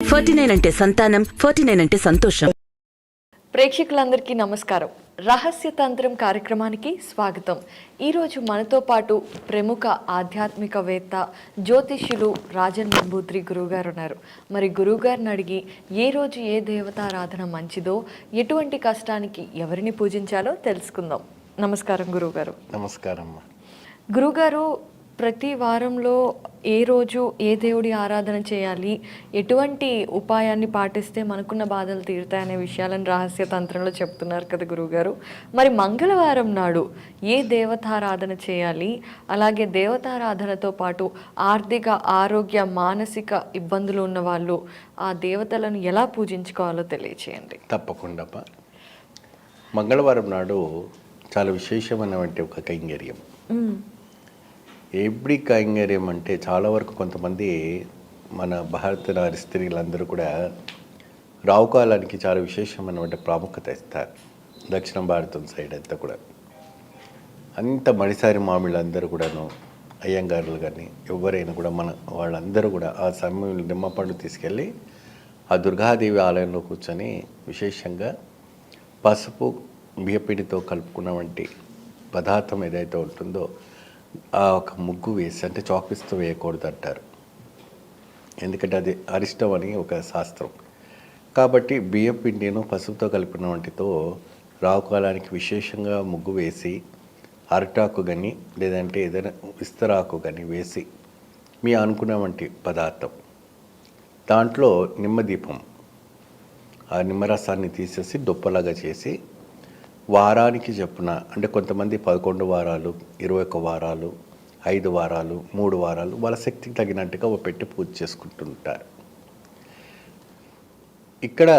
Forty nine అంటే సంతానం forty nine అంటే సంతోషం. ప్రేక్షకులందరికీ నమస్కారం. రహస్య తంత్రం కార్యక్రమానికి స్వాగతం. ఈరోజు మనతో పాటు ప్రముఖ ఆధ్యాత్మికవేత్త జ్యోతిష్యులు రాజన్ నంబూత్రి గురువుగారు ఉన్నారు మరి గురువుగారిని అడిగి ఏ రోజు ఏ దేవతారాధన మంచిదో ఎటువంటి కష్టానికి ఎవరిని పూజించాలో తెలుసుకుందాం. నమస్కారం గురువుగారు. నమస్కారం అమ్మా గురుగారు ప్రతి వారంలో ఏ రోజు ఏ దేవుడి ఆరాధన చేయాలి ఎటువంటి ఉపాయాన్ని పాటిస్తే మనకున్న బాధలు తీరుతాయనే విషయాలను రహస్య తంత్రంలో చెప్తున్నారు కదా గురువుగారు మరి మంగళవారం నాడు ఏ దేవతారాధన చేయాలి అలాగే దేవతారాధనతో పాటు ఆర్థిక ఆరోగ్య మానసిక ఇబ్బందులు ఉన్న వాళ్ళు ఆ దేవతలను ఎలా పూజించుకోవాలో తెలియచేయండి. తప్పకుండా. మంగళవారం నాడు చాలా విశేషమైనటువంటి ఒక కైంగర్యం. ఎబ్డి కైంగర్యం అంటే చాలా వరకు కొంతమంది మన భారత నారి స్త్రీలందరూ కూడా రావుకాలానికి చాలా విశేషమైనటువంటి ప్రాముఖ్యత ఇస్తారు. దక్షిణ భారతం సైడ్ అంతా కూడా. అంత మడిసారి మామిళ్ళందరూ కూడాను అయ్యంగారులు కానీ ఎవరైనా కూడా మన వాళ్ళందరూ కూడా ఆ సమయంలో నిమ్మ పండు తీసుకెళ్ళి ఆ దుర్గాదేవి ఆలయంలో కూర్చొని విశేషంగా పసుపు బియ్యపిండితో కలుపుకున్నటువంటి పదార్థం ఏదైతే ఉంటుందో ఒక ముగ్గు వేసి అంటే చాక్పీస్తో వేయకూడదు అంటారు ఎందుకంటే అది అరిష్టం అని ఒక శాస్త్రం. కాబట్టి బియ్యం పిండిను పసుపుతో కలిపిన వంటితో రావుకాలానికి విశేషంగా ముగ్గు వేసి అరటాకు కానీ లేదంటే ఏదైనా విస్తరాకు కానీ వేసి మీ అనుకున్న వంటి పదార్థం. దాంట్లో నిమ్మదీపం ఆ నిమ్మరసాన్ని తీసేసి దొప్పలాగా చేసి వారానికి చెప్పున అంటే కొంతమంది పదకొండు వారాలు ఇరవై ఒక్క వారాలు ఐదు వారాలు మూడు వారాలు వాళ్ళ శక్తికి తగినట్టుగా ఒక పెట్టి పూజ చేసుకుంటుంటారు. ఇక్కడ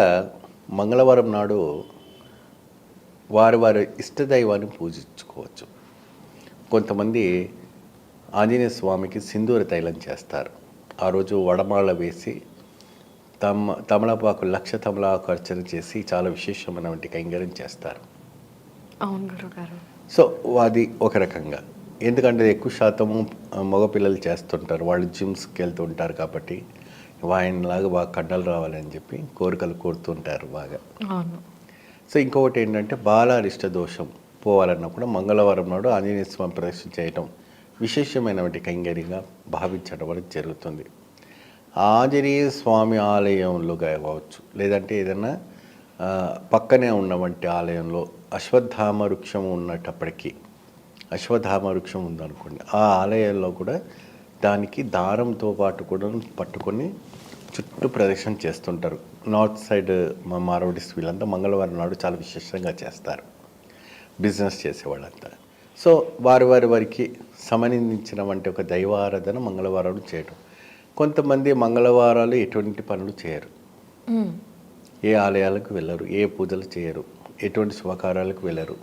మంగళవారం నాడు వారి వారి ఇష్టదైవాన్ని పూజించుకోవచ్చు. కొంతమంది ఆంజనేయ స్వామికి సింధూర తైలం చేస్తారు. ఆ రోజు వడమాల వేసి తమ తమలపాకు లక్ష తమలాకు అర్చన చేసి చాలా విశేషమైనటువంటి కైంగర్యం చేస్తారు. అవును గురుగారు. సో అది ఒక రకంగా. ఎందుకంటే ఎక్కువ శాతము మగపిల్లలు చేస్తుంటారు. వాళ్ళు జిమ్స్కి వెళ్తూ ఉంటారు కాబట్టి ఆయనలాగా బాగా కండలు రావాలని చెప్పి కోరికలు కోరుతుంటారు బాగా. అవును. సో ఇంకొకటి ఏంటంటే బాలారిష్ట దోషం పోవాలన్నప్పుడు మంగళవారం నాడు ఆంజనేయ స్వామి ప్రదర్శన చేయటం విశేషమైనటువంటి కైంగర్యంగా భావించడం అనేది జరుగుతుంది. ఆంజనేయ స్వామి ఆలయంలో కావచ్చు లేదంటే ఏదైనా పక్కనే పక్కనే ఉన్నవంటి ఆలయంలో అశ్వత్థామ వృక్షం ఉన్నటప్పటికీ అశ్వత్థామ వృక్షం ఉందనుకోండి ఆ ఆలయంలో కూడా దానికి దారంతో పాటు కూడా పట్టుకొని చుట్టూ ప్రదక్షిణ చేస్తుంటారు. నార్త్ సైడ్ మా మారవడిస్ వీళ్ళంతా మంగళవారం నాడు చాలా విశేషంగా చేస్తారు. బిజినెస్ చేసేవాళ్ళంతా. సో వారి వారి వారికి సంబంధించిన వంటి ఒక దైవారాధన మంగళవారం చేయడం కొంతమంది మంగళవారాలు ఎటువంటి పనులు చేయరు. ఏ ఆలయాలకు వెళ్ళరు ఏ పూజలు చేయరు ఎటువంటి శుభకార్యాలకు వెళ్ళరు.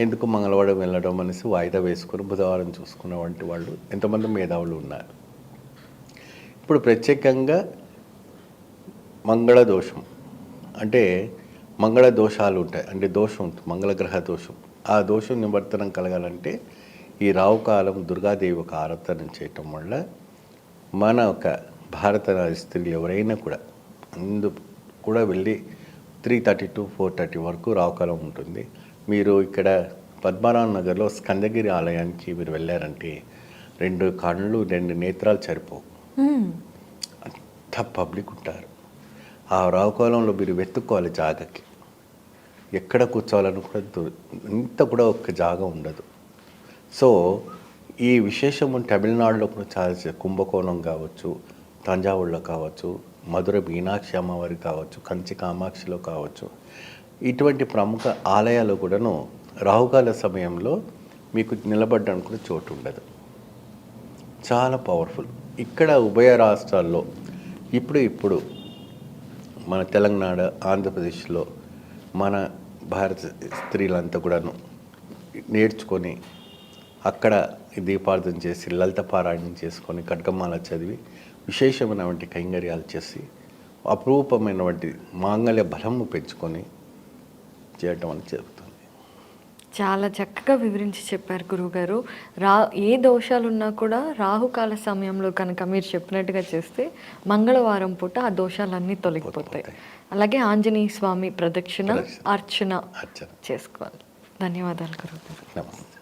ఎందుకు మంగళవారం వెళ్ళడం అనేసి వాయిదా వేసుకొని బుధవారం చూసుకున్న వంటి వాళ్ళు ఎంతమంది మేధావులు ఉన్నారు. ఇప్పుడు ప్రత్యేకంగా మంగళ దోషం. అంటే మంగళ దోషాలు ఉంటాయి అంటే దోషం ఉంటుంది మంగళగ్రహ దోషం. ఆ దోషం నివర్తనం కలగాలంటే ఈ రావుకాలం దుర్గాదేవి ఒక ఆరాధన చేయటం వల్ల మన ఒక భారత స్త్రీలు ఎవరైనా కూడా అందు కూడా వెళ్ళి three thirty to four thirty వరకు రావుకాలం ఉంటుంది. మీరు ఇక్కడ పద్మనాభ నగర్లో స్కందగిరి ఆలయానికి మీరు వెళ్ళారంటే రెండు కళ్ళు రెండు నేత్రాలు సరిపోవు. అంత పబ్లిక్ ఉంటారు. ఆ రావుకాలంలో మీరు వెతుక్కోవాలి జాగకి. ఎక్కడ కూర్చోవాలని కూడా ఇంత కూడా ఒక జాగా ఉండదు. సో ఈ విశేషము తమిళనాడులో కూడా చాలా కుంభకోణం కావచ్చు తంజావూరులో కావచ్చు మధుర మీనాక్షి అమ్మవారి కావచ్చు కంచి కామాక్షిలో కావచ్చు. ఇటువంటి ప్రముఖ ఆలయాలు కూడాను రాహుకాల సమయంలో మీకు నిలబడడానికి కూడా చోటు ఉండదు. చాలా పవర్ఫుల్ ఇక్కడ ఉభయ రాష్ట్రాల్లో ఇప్పుడు ఇప్పుడు మన తెలంగాణ ఆంధ్రప్రదేశ్లో మన భారత స్త్రీలంతా కూడాను నేర్చుకొని అక్కడ దీపార్థన చేసి లలిత పారాయణం చేసుకొని ఖడ్గమాల చదివి విశేషమైనటువంటి కైంగర్యాలు చేసి అపురూపమైనటువంటి మాంగళ్య బలము పెంచుకొని చేయటం అని జరుగుతుంది. చాలా చక్కగా వివరించి చెప్పారు గురువుగారు. రా ఏ దోషాలు ఉన్నా కూడా రాహుకాల సమయంలో కనుక మీరు చెప్పినట్టుగా చేస్తే మంగళవారం పూట ఆ దోషాలన్నీ తొలగిపోతాయి. అలాగే ఆంజనేయ స్వామి ప్రదక్షిణ అర్చన. చేసుకోవాలి. ధన్యవాదాలు గురువుగారు. నమస్తే.